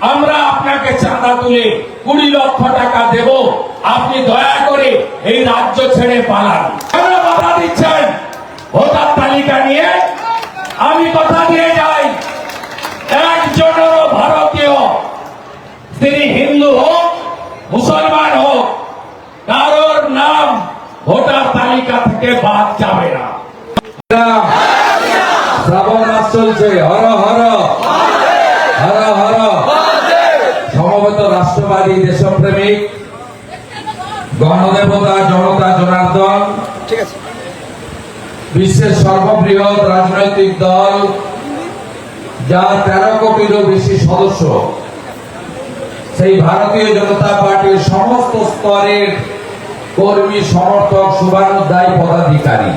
আমরা আপনাকে চাঁদা তুলে কুড়ি লক্ষ টাকা দেব। আপনি দয়া করে এই রাজ্য ছেড়ে পালান। কেন বাধা দিচ্ছেন। ভোটার তালিকা নিয়ে আমি কথা দিয়ে যাই। একজনেরও ভারতীয়, তিনি হিন্দু হোক, মুসলমান হোক, কারোর নাম ভোটার তালিকা থেকে বাদ যাবে না। শ্রাবণ মাস চলছে হর হর হর হর সমবেত রাষ্ট্রবাদী দেশপ্রেমিক গণদেবতা জনতা জনার্দন বিশ্বের সর্ববৃহৎ রাজনৈতিক দল যা তেরো কোটিরও বেশি সদস্য। সেই ভারতীয় জনতা পার্টির সমস্ত স্তরের কর্মী সমর্থক শুভানুধ্যায়ী পদাধিকারী।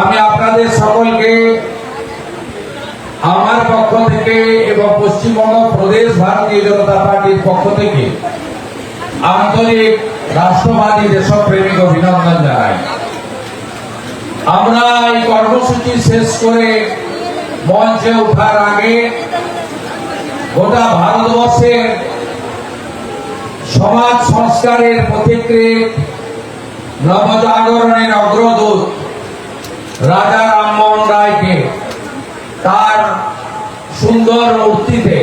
আমি আপনাদের সকলকে আমার পক্ষ থেকে এবং পশ্চিমবঙ্গ প্রদেশ ভারতীয় জনতা পার্টির পক্ষ থেকে আন্তরিক রাষ্ট্রবাদী দেশপ্রেমিক অভিনন্দন জানাই। আমরা এই কর্মসূচি শেষ করে মঞ্চে ওঠার আগে গোটা ভারতবর্ষের সমাজ সংস্কারের পথিকৃত নবজাগরণের অগ্রদূত রাজা রামমোহন রায়কে তার সুন্দর মূর্তিতে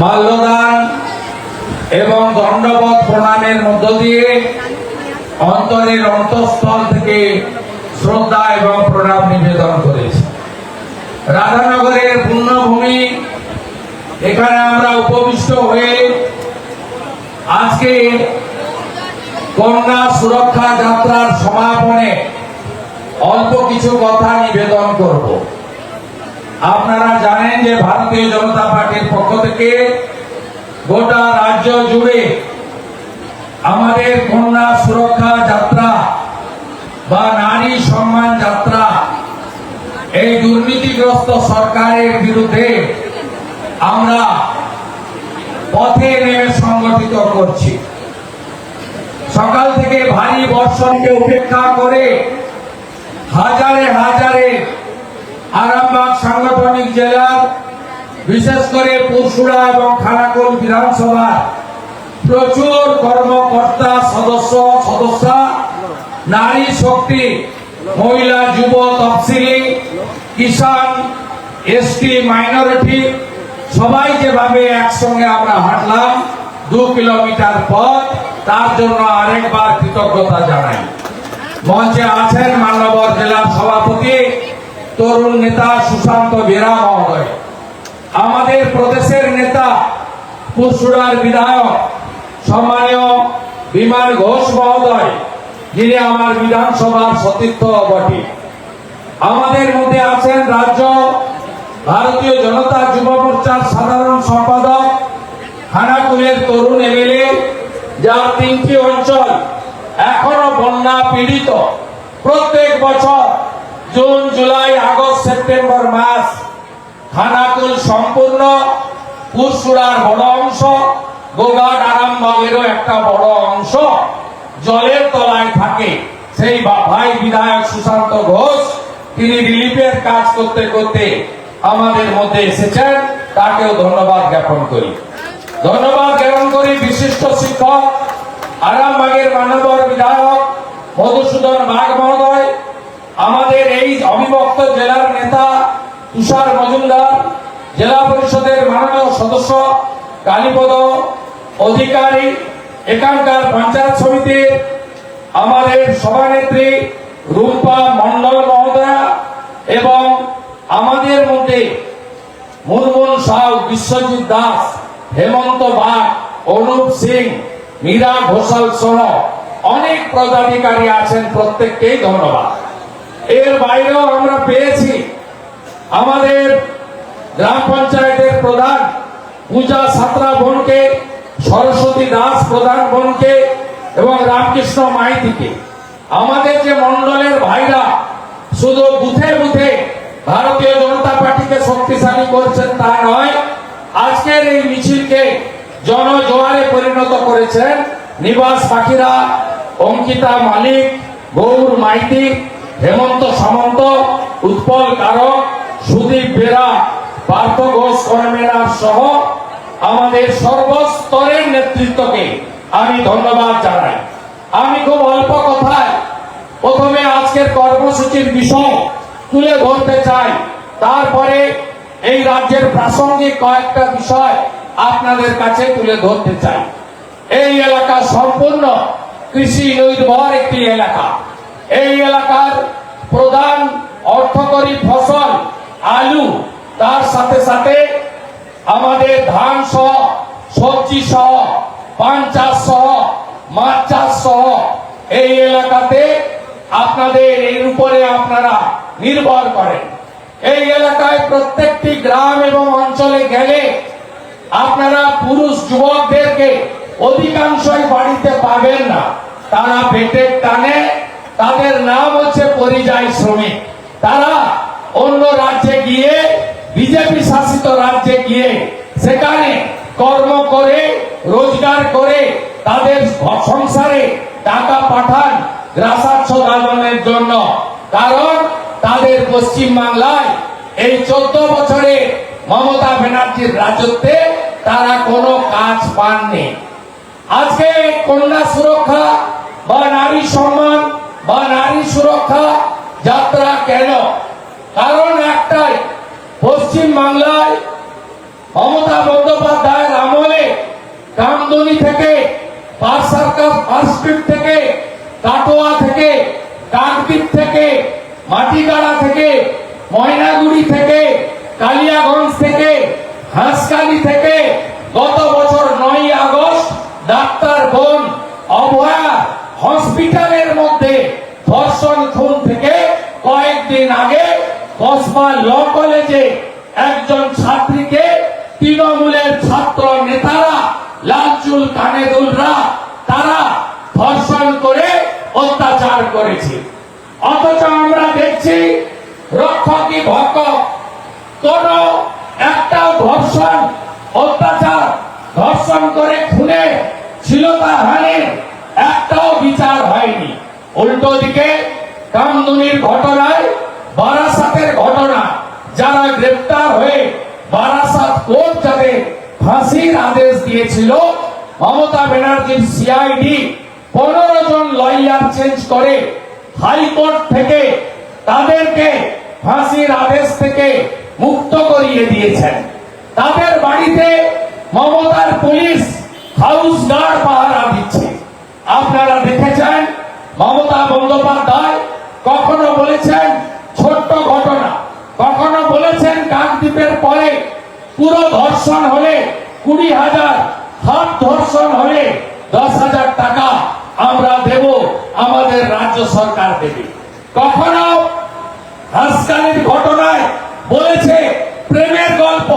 মাল্যদান এবং দণ্ডবত প্রণামের মধ্য দিয়ে অন্তরের অন্তঃস্থল থেকে শ্রদ্ধা এবং প্রণাম নিবেদন করেছি। রাধানগরের পূর্ণভূমি, এখানে আমরা উপবিষ্ট হয়ে আজকে কন্যা সুরক্ষা যাত্রার সমাপনে অল্প কিছু কথা নিবেদন করব। আপনারা জানেন যে ভারতীয় জনতা পার্টির পক্ষ থেকে গোটা রাজ্য জুড়ে আমাদের কন্যা সুরক্ষা যাত্রা বা নারী সম্মান যাত্রা এই দুর্নীতিগ্রস্ত সরকারের বিরুদ্ধে আমরা পথে নেমে সংগঠিত করছি। সকাল থেকে ভারী বর্ষণকে উপেক্ষা করে হাজারে হাজারে আরামবাগ সাংগঠনিক জেলার, বিশেষ করে পুরসুরা এবং খানাকুল বিধানসভা, প্রচুর কর্মকর্তা সদস্য, সদস্যা, নারী শক্তি, মহিলা, যুব তফসিলি কিষান এসটি, মাইনরিটি, সবাই যেভাবে একসঙ্গে আমরা হাঁটলাম দু কিলোমিটার পথ, তার জন্য আরেকবার কৃতজ্ঞতা জানাই। মঞ্চে আছেন মান্যবর জেলার সভাপতি তরুণ নেতা সুশান্ত বেরা মহোদয়, আমাদের প্রদেশের নেতা পুরসুরার বিধায়ক সম্মানীয় বিমান ঘোষ মহোদয়, যিনি আমার বিধানসভার সতীর্থ বটে। আমাদের মধ্যে আছেন রাজ্য ভারতীয় জনতা যুব মোর্চার সাধারণ সম্পাদক খানাকুলের তরুণ এমএলএ, যার তিনটি অঞ্চল এখনও বন্যা পীড়িত। প্রত্যেক বছর জুন, জুলাই, আগস্ট, সেপ্টেম্বর মাস খানাকুল সম্পূর্ণ, পুরসুরার বড় অংশ, গোঘাট আরামবাগেরও একটা বড় অংশ, জলের তলায় থাকে। সেই ভাই বিধায়ক সুশান্ত ঘোষ, তিনি রিলিফের কাজ করতে করতে আমাদের মধ্যে এসেছেন। তাকেও ধন্যবাদ জ্ঞাপন করি। ধন্যবাদ জ্ঞাপন করি বিশিষ্ট শিক্ষক, আরামবাগের মানবর বিধায়ক, মধুসূদন বাগ মহোদয় আমাদের এই অবিভক্ত জেলার নেতা তুষার মজুমদার, জেলা পরিষদের মাননীয় সদস্য, কালীপদ অধিকারী, এখানকার পঞ্চায়েত সমিতির আমাদের সভানেত্রী রূপা মন্ডল মহোদয়া এবং আমাদের মধ্যে মুনমুন সাউ বিশ্বজিৎ দাস, হেমন্ত বাগ, অনুপ সিং, মীরা ঘোষাল সহ অনেক পদাধিকারী আছেন, প্রত্যেককেই ধন্যবাদ। এর বাইরেও আমরা পেয়েছি আমাদের গ্রাম পঞ্চায়েতের প্রধান পূজা সাতরা বোনকে, সরস্বতী দাস প্রধান বোনকে এবং রামকৃষ্ণ মাইতিকে। আমাদের যে মন্ডলের ভাইরা শুধু বুথে বুথে ভারতীয় জনতা পার্টিকে শক্তিশালী করছেন তা নয়, আজকের এই মিছিলকে জনজোয়ারে পরিণত করেছেন নিবাস পাখিরা অঙ্কিতা মালিক, গৌর মাইতি, হেমন্ত সামন্ত, উৎপল কারক সুদীপ বেরা, পার্থ ঘোষ কনভেনার সহ আমাদের সর্বস্তরের নেতৃত্বকে আমি ধন্যবাদ জানাই। আমি খুব অল্প কথায় প্রথমে আজকের কর্মসূচির বিষয় তুলে ধরতে চাই। তারপরে এই রাজ্যের প্রাসঙ্গিক কয়েকটা বিষয় আপনাদের কাছে তুলে ধরতে চাই। এই এলাকা সম্পূর্ণ কৃষি নির্ভর একটি এলাকা। এই এলাকার প্রধান অর্থকরী ফসল আলু, তার সাথে সাথে আমাদের ধান সহ, সবজি সহ, পান চাষ সহ, মাছ চাষ সহ এই এলাকাতে আপনাদের এর উপরে আপনারা নির্ভর করেন। এই এলাকায় প্রত্যেকটি গ্রাম এবং অঞ্চলে গেলে আপনারা পুরুষ যুবকদেরকে অধিকাংশই বাড়িতে পাবেন না। তারা পেটের টানে, তাদের নাম হচ্ছে পরিযায়ী শ্রমিক। তারা অন্য রাজ্যে গিয়ে বিজেপি শাসিত রাজ্যে গিয়ে, সেখানে কর্ম করে, রোজগার করে তাদের সংসারে টাকা পাঠান গ্রাসাচ্ছ লালনের জন্য। কারণ তাদের পশ্চিম বাংলায় এই চোদ্দ বছরে মমতা ব্যানার্জির রাজত্বে তারা কোনো কাজ পাননি। আজকে কন্যা সুরক্ষা বা নারী সম্মান বা নারী সুরক্ষা যাত্রা কেন? কারণ একটাই, পশ্চিম বাংলায় মমতা বন্দ্যোপাধ্যায়ের আমলে কামদনি থেকে পার সার্কাস পার্ক থেকে, কাটোয়া থেকে, কাকদ্বীপ থেকে, মাটিগাড়া থেকে, ময়নাগুড়ি থেকে, কালিয়াগঞ্জ থেকে হাঁসকালি থেকে গত বছর নয় আগস্ট ডাক্তার বোন অভয়া হসপিটালের মধ্যে ধর্ষণ খুন থেকে কয়েকদিন আগে কসবা ল কলেজে একজন ছাত্রীকে তৃণমূলের ছাত্র নেতারা লালচুল কানেদুলরা তারা ধর্ষণ করে অত্যাচার করেছে। অথচ আমরা দেখছি রক্ষকই ভক্ষক। কোন একটা ধর্ষণ, অত্যাচার, ধর্ষণ করে খুনে ছিলতা হানির একটাও বিচার হয়নি। উল্টো দিকে কামদুনির ঘটনায় যারা গ্রেপ্তার হয়ে বারাসাত কোর্ট যাদের ফাঁসির আদেশ দিয়েছিল, মমতা ব্যানার্জির সিআইডি পনেরো জন লয়ার চেঞ্জ করে হাইকোর্ট থেকে তাদেরকে ফাঁসির আদেশ থেকে মুক্ত করিয়ে দিয়েছেন। তাদের বাড়িতে মমতার পুলিশ হাউস গার্ড পাহারা দিচ্ছে। আপনারা দেখেছেন মমতা বন্দ্যোপাধ্যায় কখনো বলেছেন ছোট্ট ঘটনা কখনো বলেছেন কাকদ্বীপের পরে পুরো ধর্ষণ হলে কুড়ি হাজার, হাত ধর্ষণ হলে দশ হাজার টাকা আমরা দেব, আমাদের রাজ্য সরকার দেবে। কখনো হাসকালির ঘটনায় বলেছে, প্রেমের গল্প,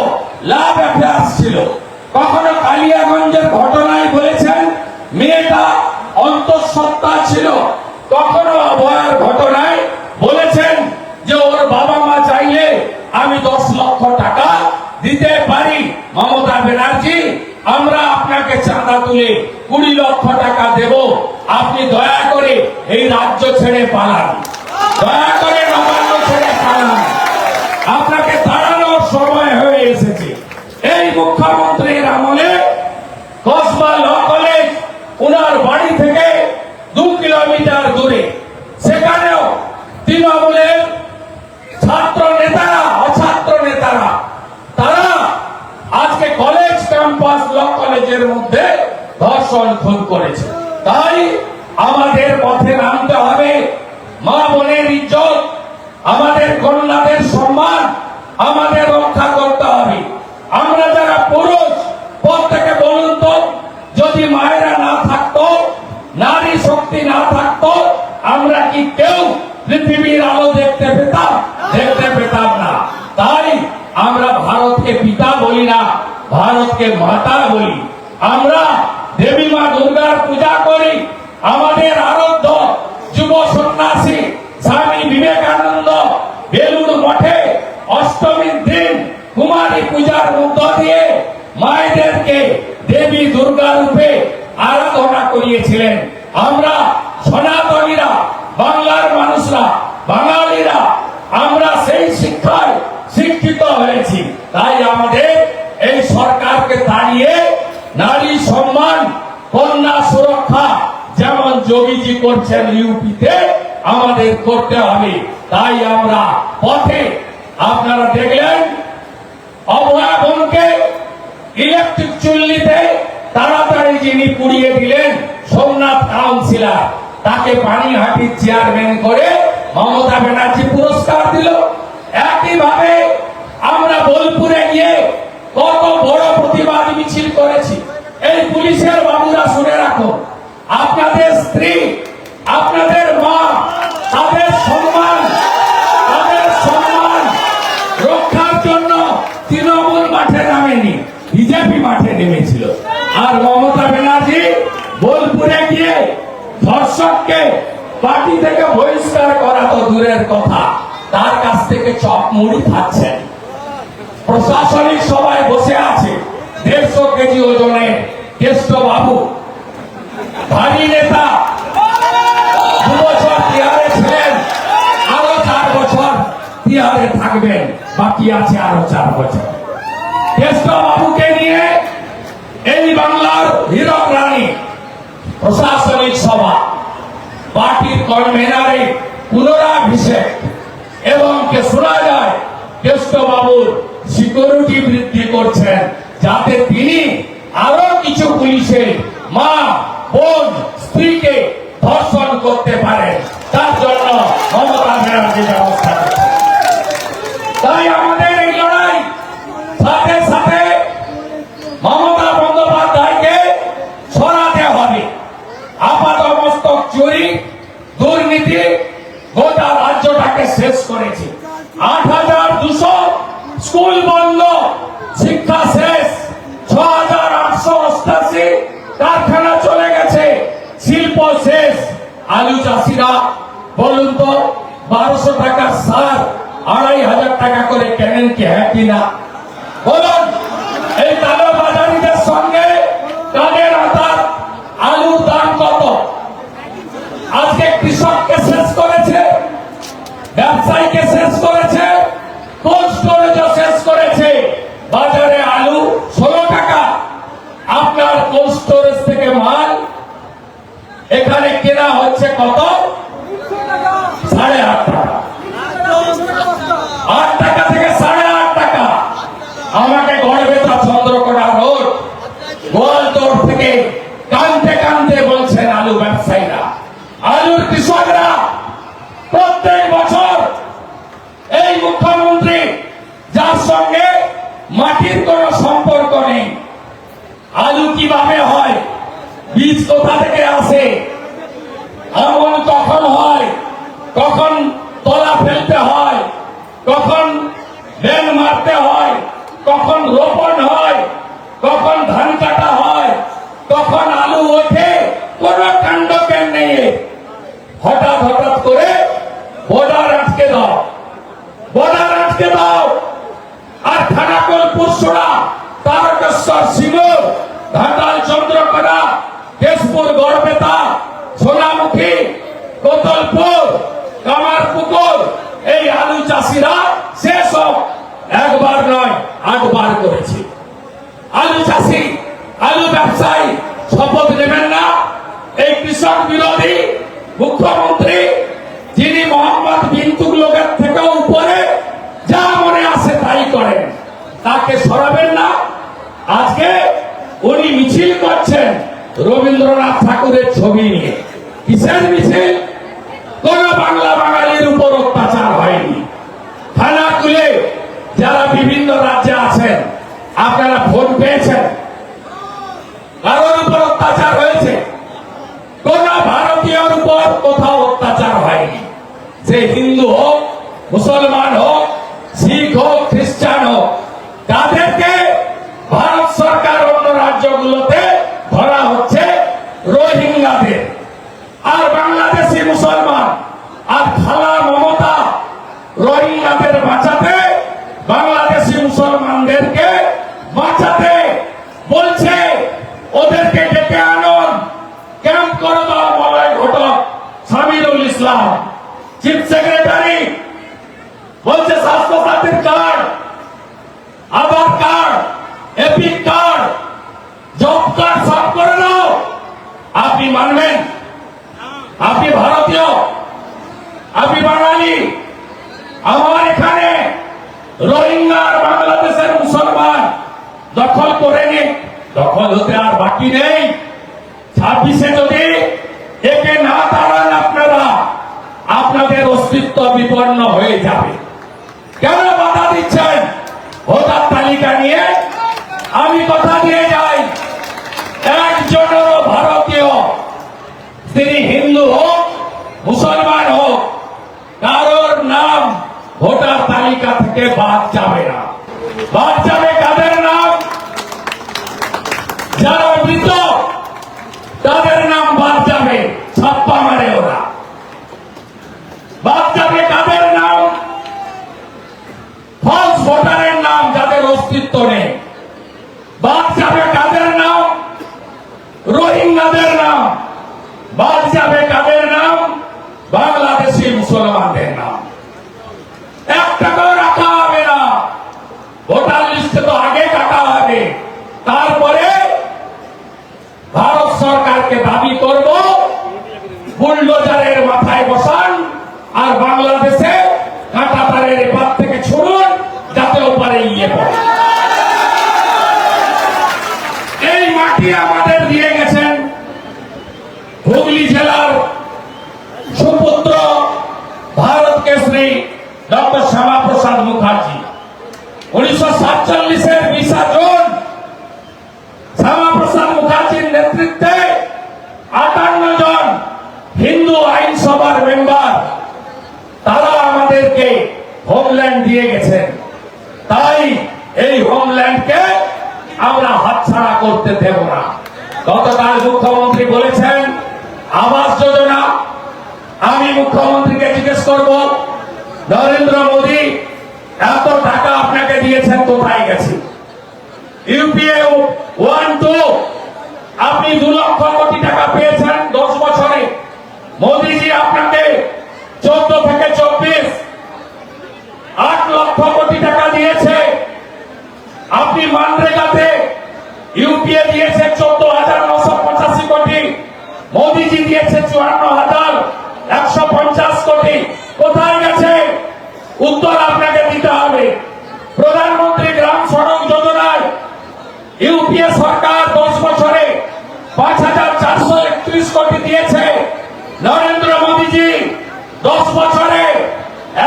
লাভ অ্যাফেয়ার্স ছিল। কখনো কালিয়াগঞ্জের ঘটনায় বলেছেন, মেয়েটা অন্তঃসত্ত্বা ছিল। কখনো অভয়ার ঘটনায় বলেছেন যে ওর বাবা মা আমরা আপনাকে চাঁদা তুলে কুড়ি লক্ষ টাকা দেব। আপনি দয়া করে এই রাজ্য ছেড়ে পালান। দয়া করে নবান্ন ছেড়ে পালান আপনাকে দাঁড়ানোর সময় হয়ে এসেছে এই মুখ্যমন্ত্রীর আমলে কসবা ল কলেজ ওনার বাড়ি থেকে দু কিলোমিটার দূরে সেখানেও তৃণমূলের ছাত্র নেতারা অছাত্র নেতারা তারা আজকে কলেজ ক্যাম্পাস ল কলেজের মধ্যে ধর্ষণ, খুন করেছে। তাই আমাদের পথে নামতে হবে। মা বোনের ইজ্জত, আমাদের কন্যাদের সম্মান, আমাদের রক্ষা করতে হবে। আমরা যারা পুরুষ প্রত্যেকে বলুন তো, যদি মায়েরা না থাকতো, নারী শক্তি না থাকতো, আমরা কি কেউ পৃথিবীর আলো দেখতে পেতাম? দেখতে পেতাম না। তাই আমরা ভারতকে পিতা বলি না, ভারতকে মাতা বলি। আমরা দেবী মা দুর্গার পূজা করি। আমাদের আরাধ্য যুব সন্ন্যাসী স্বামী বিবেকানন্দ বেলুড় মঠে অষ্টমীর দিন কুমারী পূজার মধ্য দিয়ে মায়েদেরকে দেবী দুর্গা রূপে আরাধনা করিয়েছিলেন। আমরা সনাতনীরা বাংলার মানুষরা বাঙালিরা আমরা সেই শিক্ষায় শিক্ষিত হয়েছি তাই আমাদের সরকারকে তাড়িয়ে নারী সম্মান কন্যা সুরক্ষা যেমন যোগীজি করছেন ইউপিতে, আমাদের করতে হবে। তাই আমরা পথে আপনারা দেখলেন, অভয়া বোনকে ইলেকট্রিক চুল্লিতে তাড়াতাড়ি যিনি পুড়িয়ে দিলেন, সোমনাথ কাউন্সিলর, তাকে পানিহাটির চেয়ারম্যান করে মমতা ব্যানার্জি পুরস্কার দিল। একইভাবে আমরা বোলপুরে গিয়ে বাবুরা শুনে রাখো। আপনাদের স্ত্রী, আপনাদের মা, তাদের সম্মান তাদের সম্মান রক্ষার জন্য তৃণমূল মাঠে নামেনি, বিজেপি মাঠে নেমেছিল। আর মমতা ব্যানার্জি বোলপুরে গিয়ে ধর্ষককে পার্টি থেকে বহিষ্কার করা তো দূরের কথা। তার কাছ থেকে চপ মুড়ি খাচ্ছেন। প্রশাসনিক সবাই বসে আছে। দেড়শো কেজি ওজনের কেষ্ট বাবু ভারী নেতা। দু বছর তিহারে ছিলেন। আরও চার বছর তিহারে থাকবেন। বাকি আছে আরও চার বছর। কেষ্ট বাবুকে নিয়ে এই বাংলার হীরক রানী, প্রশাসনিক সভা, পার্টির কনভেনারে পুনরাভিষেক এবং কে শোনা যায় কেষ্ট বাবুর সিকিউরিটি বৃদ্ধি করছেন, যাতে তিনি আরও কিছু পুলিশের মা বোন স্ত্রীকে ধর্ষণ করতে পারেন তার জন্য মমতা ব্যানার্জি ব্যবস্থা নিচ্ছে। তাই আমাদের এই লড়াই সাথে সাথে মমতা বন্দ্যোপাধ্যায়কে সরাতে হবে আপাত মস্তক চুরি দুর্নীতি গোটা রাজ্যটাকে শেষ করেছে আট হাজার দুশো স্কুল বন্ধ শিক্ষা শেষ ছ হাজার আটশো অষ্টাশি কারখানা চলে গেছে শিল্প শেষ আলু চাষিরা বলুন তো বারোশো টাকার সার আড়াই হাজার টাকা করে কেনেন কি হ্যাঁ কিনা বলুন, এই সঙ্গে আলুর দাম কত? আজকে কৃষককে শেষ করেছে, ব্যবসায়ীকে শেষ করেছে কোল্ড শেষ করেছে? বাজারে আলু ষোলো টাকা। আপনার কোল্ড স্টোরেজ থেকে মাল? এখানে কেনা হচ্ছে কত সাড়ে আট টাকা আট টাকা থেকে সাড়ে আট টাকা। আমাকে গড়বেতা চন্দ্রকোনা রোড। গোয়ালতোড় থেকে কানতে কানতে বলছেন আলু ব্যবসায়ীরা। আলুর কৃষকরা, প্রত্যেক বছর এই মুখ্যমন্ত্রী যার সঙ্গে মাটির কোনো সম্পর্ক নেই, আলু কীভাবে হয়, বীজ কোথা থেকে আসে এমন কখন হয়, কখন তলা ফেলতে হয় কখন বেন মারতে হয়, কখন রোপণ হয়, কখন ধান কাটা হয়, কখন আলু ওঠে, কোন কাণ্ড জ্ঞান নেই। হঠাৎ হঠাৎ করে বর্ডার আটকে দাও, বর্ডার আটকে দাও। আর খানাকুল পুরসুরা তারকেশ্বর সিঙ্গুর ঘাটাল চন্দ্রকোনা, কেশপুর গড়বেতা, সোনামুখী, কোতলপুর, কামারপুকুর চাষিরা সেসব একবার নয়, আটবার করেছে। আলু চাষি, আলু ব্যবসায়ী, শপথ নেবেন না। এই কৃষক বিরোধী মুখ্যমন্ত্রী, যিনি মোহাম্মদ বিন তুগলকের থেকেও উপরে, যা মনে আসে তাই করেন। তাকে সরাবেন না। আজকে উনি মিছিল করছেন রবীন্দ্রনাথ ঠাকুরের ছবি নিয়ে। কিসের মিছিল? কোন বাংলা বাঙালির উপর অত্যাচার হয়নি থানা তুলে যারা বিভিন্ন রাজ্যে আছেন। আপনারা ফোন পেয়েছেন। কারোর উপর অত্যাচার হয়েছে। কোন ভারতীয়র উপর কোথাও অত্যাচার হয়নি। সে হিন্দু হোক, মুসলমান হোক শিখ হোক খ্রিস্টান হোক তাদেরকে ভারত সরকার অন্য রাজ্যগুলোতে ধরা হচ্ছে রোহিঙ্গাদের আর বাংলাদেশি মুসলমান আর খালা মমতা রোহিঙ্গাদের বাঁচাতে বাংলাদেশি মুসলমানদেরকে বাঁচাতে বলছে ওদেরকে ডেকে আনুন ক্যাম্প করে দাও মলয় ঘটক সামিরুল ইসলাম চিফ সেক্রেটারি বলছে স্বাস্থ্য সাথীর card Aadhaar card EPIC card job card সব করে দাও আপনি মানবেন? আপনি ভারতীয়? আপনি বাঙালি? আমার এখানে রোহিঙ্গা আর বাংলাদেশের মুসলমান দখল করে নিন দখল হতে আর বাকি নেই। ছাব্বিশে যদি একে না তাড়ান আপনারা আপনাদের অস্তিত্ব বিপন্ন হয়ে যাবে। কেন বাধা দিচ্ছেন? ভোটার তালিকা নিয়ে আমি কথা দিয়ে যাই। একজনেরও ভারতীয়, তিনি হিন্দু হোক, মুসলমান হোক, কারোর নাম ভোটার তালিকা থেকে বাদ যাবে না। বাদ যাবে কাদের নাম যারা মৃত তাদের নাম বাদ যাবে ছাপ্পা মারে ওরা বাদ যাবে কাদের নাম ফলস ভোটারের নাম যাদের অস্তিত্ব নেই বাদ যাবে কাদের নাম রোহিঙ্গাদের নাম বাদ যাবে কাদের নাম বাংলাদেশি মুসলমানদের নাম এক টাকাও রাখা হবে না ভোটার লিস্টে তো আগে কাটা হবে তারপরে ভারত সরকারকে দাবি করব বুলডোজারের মাথায় বসান আর বাংলাদেশে কাঁটা তারের এপার থেকে ছুড়ুন যাতে ওপারে ইয়ে পড়ে এই মাটি আমাদের দিয়ে গেছেন হুগলি জেলার সুপুত্র ভারত কেশরী ডক্টর শ্যামা প্রসাদ মুখার্জি উনিশশো সাতচল্লিশের বিশা জুন শ্যামা প্রসাদ মুখার্জির নেতৃত্বে আটান্ন জন হিন্দু আইনসভার মেম্বার তারা আমাদেরকে হোমল্যান্ড দিয়ে গেছেন তাই এই হোমল্যান্ডকে আমরা হাতছাড়া করতে দেব না। গতকাল মুখ্যমন্ত্রী বলেছেন, আবাস যোজনা, আমি মুখ্যমন্ত্রীকে জিজ্ঞেস করব, নরেন্দ্র মোদী, এত টাকা আপনাকে দিয়েছেন, কোথায় গেছে? ইউপিএ ওয়ান টু আপনি দু লক্ষ কোটি টাকা পেয়েছেন দশ বছরে। মোদীজি আপনাকে চোদ্দ থেকে চব্বিশ আট লক্ষ কোটি টাকা দিয়েছে। আপনি মানরেগাতে ইউপিএ দিয়েছে চোদ্দ হাজার নশো পঁচাশি কোটি, মোদীজি দিয়েছে চুয়ান্ন হাজার একশো পঞ্চাশ কোটি। কোথায় গেছে? উত্তর আপনাকে দিতে হবে। প্রধানমন্ত্রী গ্রাম সড়ক যোজনায় ইউপিএ সরকার দশ বছরে পাঁচ হাজার চারশো একত্রিশ কোটি দিয়েছে। নরেন্দ্র মোদীজি দশ বছরে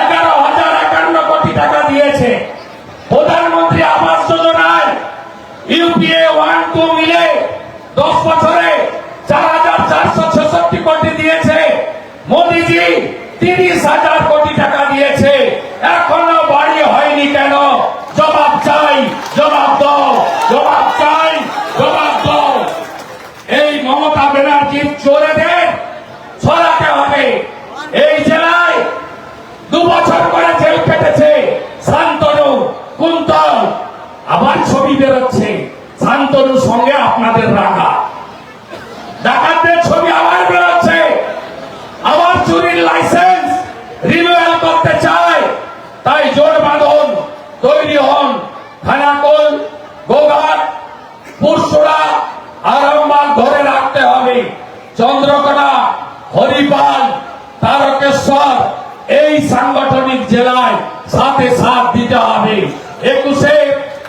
এগারো হাজার একান্ন কোটি টাকা দিয়েছে প্রধানমন্ত্রী আবাস যোজনায় ইউপিএ মিলে দশ বছরে চার হাজার চারশো ছেষট্টি কোটি দিয়েছে। মোদিজি তিরিশ হাজার কোটি টাকা দিয়েছে। এখনও বাড়ি হয়নি কেন? জবাব চাই, জবাব দাও, জবাব চাই জবাব দাও এই মমতা ব্যানার্জির চোরেদের সরাতে হবে এই জেলায় দু বছর করে জেল কেটেছে শান্তনু কুন্তল আবার ছবি বেরোচ্ছে শান্তনুর সঙ্গে আপনাদের রাখা ডাকাতদের ছবি আবার বেরোচ্ছে আবার চুরির লাইসেন্স রিনিউয়াল করতে চায় তাই জোর বাঁধন তৈরি হন খানাকুল গোঘাট পুরসুরা আরামবাগ ধরে রাখতে হবে চন্দ্রকোনা হরিপাল তারকেশ্বর এই সাংগঠনিক জেলায় সাথে সাথ দিতে হবে। একুশে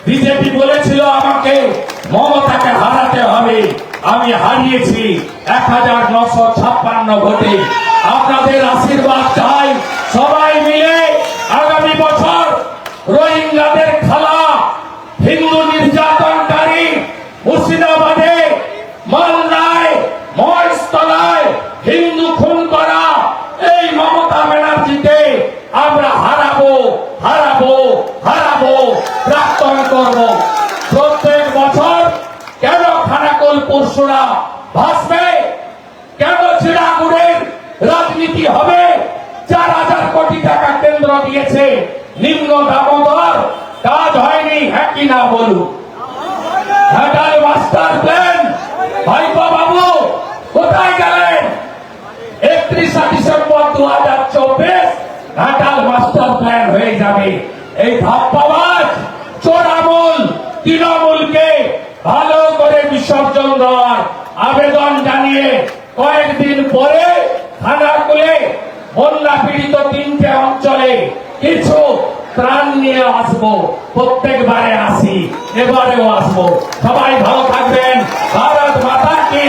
বিজেপি বলেছিল আমাকে মমতাকে হারাতে হবে। আমি হারিয়েছি এক হাজার নশো ছাপ্পান্ন ভোটে। আপনাদের আশীর্বাদ চাই সবাই মিলে আগামী বছর রোহিঙ্গাদের খালা হিন্দু নির্যাতনকারী মুর্শিদাবাদে মালদায় মহেশতলায় হিন্দু খুন করা এই মমতা ব্যানার্জিকে আমরা হারাবো হারাবো হারাবো প্রাক্তন করব প্রত্যেক বছর কেন খানাকুল পরশুরা ভাসবে। কেন চিড়াগুড়ের রাজনীতি হবে? চার হাজার কোটি টাকা কেন্দ্র দিয়েছে নিম্ন দামোদর। কাজ হয়নি হ্যাঁ কি না বলুন? Ghatal master plan. বাবু, কোথায় গেলেন? একত্রিশে ডিসেম্বর দু হাজার চব্বিশ ঘাটাল মাস্টার প্ল্যান হয়ে যাবে। এই ধাপ্পাবাজ চোরামূল তৃণমূলকে ভালো করে দেওয়ার আবেদন জানিয়ে কয়েকদিন পরে থানা খুলে বন্যা পীড়িত তিনটে অঞ্চলে কিছু ত্রাণ নিয়ে আসব। প্রত্যেকবারে আসি, এবারেও আসব। সবাই ভালো থাকবেন। ভারত মাতা কি?